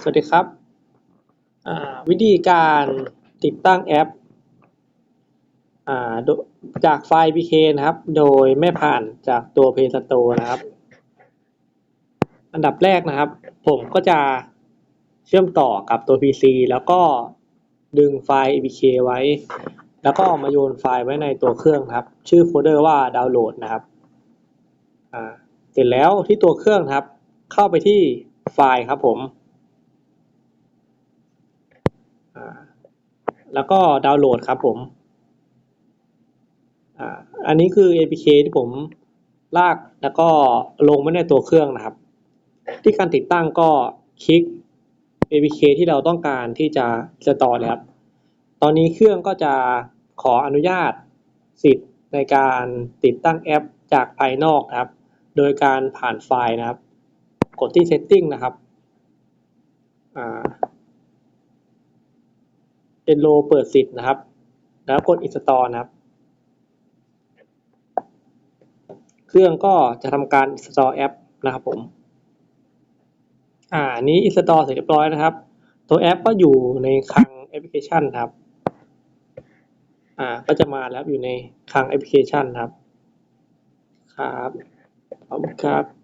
สวัสดีครับ วิธีการติดตั้งแอปอาจากไฟล์ PK นะครับ โดยไม่ผ่านจากตัว Play Store นะครับ อันดับแรกนะครับ ผมก็จะเชื่อมต่อกับตัว PC แล้วก็ดึงไฟล์ APK ไว้ แล้วก็มาโยนไฟล์ไว้ในตัวเครื่องครับ ชื่อโฟลเดอร์ว่าดาวน์โหลดนะครับเสร็จแล้วที่ตัวเครื่องครับ เข้าไปที่ไฟล์ครับผม แล้วก็ดาวน์โหลดครับผมอันนี้คือ APK ที่ผมลากแล้วก็ลงไว้ในตัวเครื่องนะครับ ที่การติดตั้งก็คลิก APK ที่เราต้องการที่จะสตอเลยครับ ตอนนี้เครื่องก็จะขออนุญาตสิทธิ์ในการติดตั้งแอปจากภายนอกนะครับ โดยการผ่านไฟล์นะครับ กดที่ Setting นะครับ อ่า เป็นโลเปิดสิทธิ์นะครับ แล้วกด install นะครับ เครื่องก็จะทำการ install แอปนะครับผม อ่านนี้ install เสร็จเรียบร้อยนะครับ ตัวแอปก็อยู่ในคลังแอปพลิเคชันครับ อ่า ก็จะมาแล้วอยู่ในคลังแอปพลิเคชันครับ ครับขอบคุณครับ